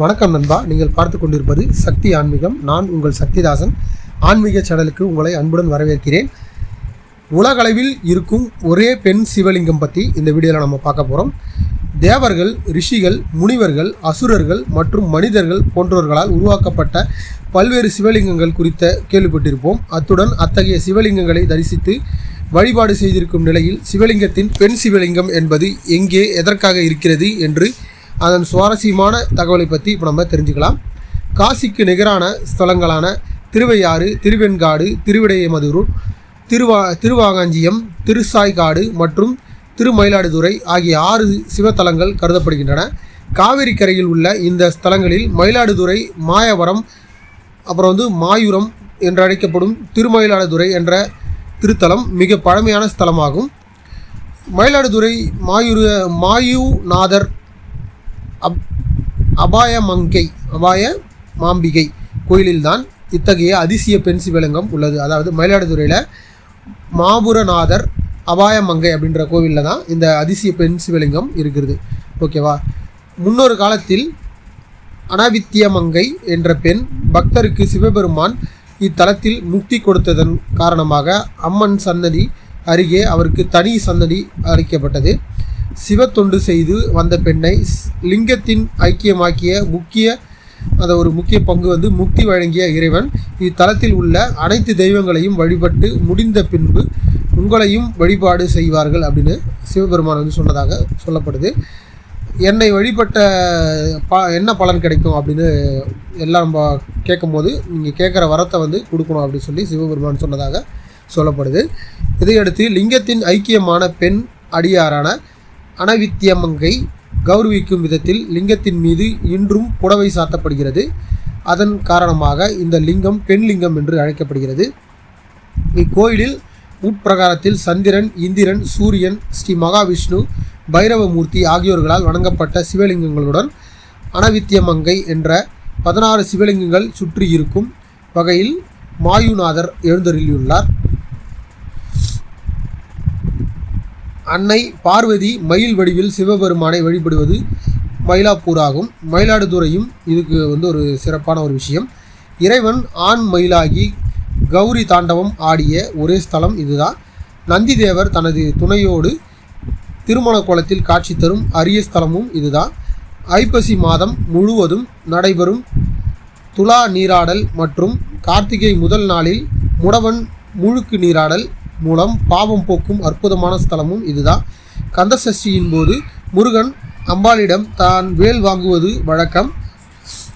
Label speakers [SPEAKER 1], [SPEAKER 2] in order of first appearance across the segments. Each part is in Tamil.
[SPEAKER 1] வணக்கம் நண்பா. நீங்கள் பார்த்து கொண்டிருப்பது சக்தி ஆன்மீகம். நான் உங்கள் சக்திதாசன். ஆன்மீக சேனலுக்கு உங்களை அன்புடன் வரவேற்கிறேன். உலகளவில் இருக்கும் ஒரே பெண் சிவலிங்கம் பற்றி இந்த வீடியோவில் நம்ம பார்க்க போகிறோம் தேவர்கள் ரிஷிகள் முனிவர்கள் அசுரர்கள் மற்றும் மனிதர்கள் போன்றவர்களால் உருவாக்கப்பட்ட பல்வேறு சிவலிங்கங்கள் குறித்த கேள்விப்பட்டிருப்போம். அத்துடன் அத்தகைய சிவலிங்கங்களை தரிசித்து வழிபாடு செய்திருக்கும் நிலையில் சிவலிங்கத்தின் பெண் சிவலிங்கம் என்பது எங்கே எதற்காக இருக்கிறது என்று அதன் சுவாரஸ்யமான தகவலை பற்றி இப்போ நம்ம தெரிஞ்சுக்கலாம். காசிக்கு நிகரான ஸ்தலங்களான திருவையாறு திருவெண்காடு திருவிடையமதுரு திருவா திருவாகாஞ்சியம் திருசாய்காடு மற்றும் திருமயிலாடுதுறை ஆகிய ஆறு சிவத்தலங்கள் கருதப்படுகின்றன. காவிரி கரையில் உள்ள இந்த ஸ்தலங்களில் மயிலாடுதுறை மாயவரம் அப்புறம் வந்து மாயூரம் என்று அழைக்கப்படும் திருமயிலாடுதுறை என்ற திருத்தலம் மிக பழமையான ஸ்தலமாகும். மயிலாடுதுறை மாயூர மாயுநாதர் அப் அபாய மங்கை அபாய மாம்பிகை கோயிலில்தான் இத்தகைய அதிசய பெண் சிவலிங்கம் உள்ளது. அதாவது மயிலாடுதுறையில் மாபுரநாதர் அபாயமங்கை அப்படின்ற கோவிலில் தான் இந்த அதிசய பெண் சிவலிங்கம் இருக்கிறது. ஓகேவா? முன்னொரு காலத்தில் அனாவித்தியமங்கை என்ற பெண் பக்தருக்கு சிவபெருமான் இத்தலத்தில் முக்தி கொடுத்ததன் காரணமாக அம்மன் சன்னதி அருகே அவருக்கு தனி சன்னதி அளிக்கப்பட்டது. சிவத்தொண்டு செய்து வந்த பெண்ணை லிங்கத்தின் ஐக்கியமாக்கிய முக்கிய அந்த ஒரு முக்கிய பங்கு வந்து முக்தி வழங்கிய இறைவன். இத்தலத்தில் உள்ள அனைத்து தெய்வங்களையும் வழிபட்டு முடிந்த பின்பு உங்களையும் வழிபாடு செய்வார்கள் அப்படின்னு சிவபெருமான் வந்து சொன்னதாக சொல்லப்படுது. என்னை வழிபட்ட ப என்ன பலன் கிடைக்கும் அப்படின்னு எல்லாம் நம்ம கேட்கும்போது நீங்கள் கேட்குற வரத்தை வந்து கொடுக்கணும் அப்படின்னு சொல்லி சிவபெருமான் சொன்னதாக சொல்லப்படுது. இதையடுத்து லிங்கத்தின் ஐக்கியமான பெண் அடியாரான அனவித்தியமங்கை கௌரவிக்கும் விதத்தில் லிங்கத்தின் மீது இன்றும் புடவை சாத்தப்படுகிறது. அதன் காரணமாக இந்த லிங்கம் பெண் லிங்கம் என்று அழைக்கப்படுகிறது. இக்கோயிலில் உட்பிரகாரத்தில் சந்திரன் இந்திரன் சூரியன் ஸ்ரீ மகாவிஷ்ணு பைரவமூர்த்தி ஆகியோர்களால் வணங்கப்பட்ட சிவலிங்கங்களுடன் அனவித்தியமங்கை என்ற பதினாறு சிவலிங்கங்கள் சுற்றி இருக்கும் வகையில் மாயுநாதர் எழுந்தருளியுள்ளார். அன்னை பார்வதி மயில் வடிவில் சிவபெருமானை வழிபடுவது மயிலாப்பூர் ஆகும் மயிலாடுதுறையும் இதுக்கு வந்து ஒரு சிறப்பான ஒரு விஷயம். இறைவன் ஆண் மயிலாகி கௌரி தாண்டவம் ஆடிய ஒரே ஸ்தலம் இதுதான். நந்திதேவர் தனது துணையோடு திருமண கோலத்தில் காட்சி தரும் அரிய ஸ்தலமும் இதுதான். ஐப்பசி மாதம் முழுவதும் நடைபெறும் துலா நீராடல் மற்றும் கார்த்திகை முதல் நாளில் முடவன் முழுக்கு நீராடல் மூலம் பாவம் போக்கும் அற்புதமான ஸ்தலமும் இதுதான். கந்தசஷ்டியின் போது முருகன் அம்பாளிடம் தான் வேல் வாங்குவது வழக்கம்.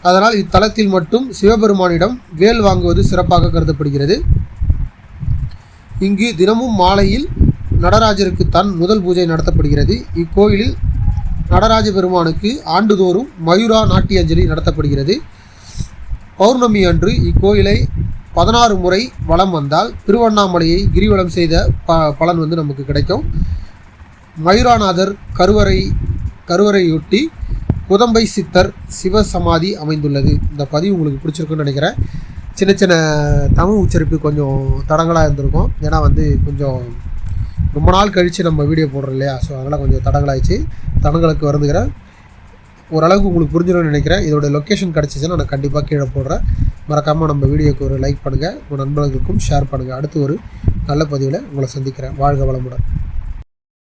[SPEAKER 1] அதனால் இத்தலத்தில் மட்டும் சிவபெருமானிடம் வேல் வாங்குவது சிறப்பாக கருதப்படுகிறது. இங்கு தினமும் மாலையில் நடராஜருக்கு தான் முதல் பூஜை நடத்தப்படுகிறது. இக்கோயிலில் நடராஜ பெருமானுக்கு ஆண்டுதோறும் மயூரா நாட்டியஞ்சலி நடத்தப்படுகிறது. பௌர்ணமி அன்று இக்கோயிலை பதினாறு முறை வளம் வந்தால் திருவண்ணாமலையை கிரிவலம் செய்த ப பலன் வந்து நமக்கு கிடைக்கும். மயூராநாதர் கருவறை கருவறையொட்டி குதம்பை சித்தர் சிவசமாதி அமைந்துள்ளது. இந்த பதிவு உங்களுக்கு பிடிச்சிருக்குன்னு நினைக்கிறேன். சின்ன சின்ன தமிழ் உச்சரிப்பு கொஞ்சம் தடங்களாக இருந்திருக்கும். ஏன்னா வந்து கொஞ்சம் ரொம்ப நாள் கழித்து நம்ம வீடியோ போடுறோம் இல்லையா? ஸோ அதனால் கொஞ்சம் தடங்களாகிடுச்சு தடங்களுக்கு வருந்துக்கிறேன் ஓரளவுக்கு உங்களுக்கு புரிஞ்சிடும்னு நினைக்கிறேன். இதோட லொக்கேஷன் கிடச்சிச்சுன்னா நான் கண்டிப்பாக கீழே போடுறேன். மறக்காமல் நம்ம வீடியோக்கு ஒரு லைக் பண்ணுங்கள் உங்கள் நண்பர்களுக்கும் ஷேர் பண்ணுங்கள் அடுத்து ஒரு நல்ல பதிவில் உங்களை சந்திக்கிறேன். வாழ்க வளமுடன்.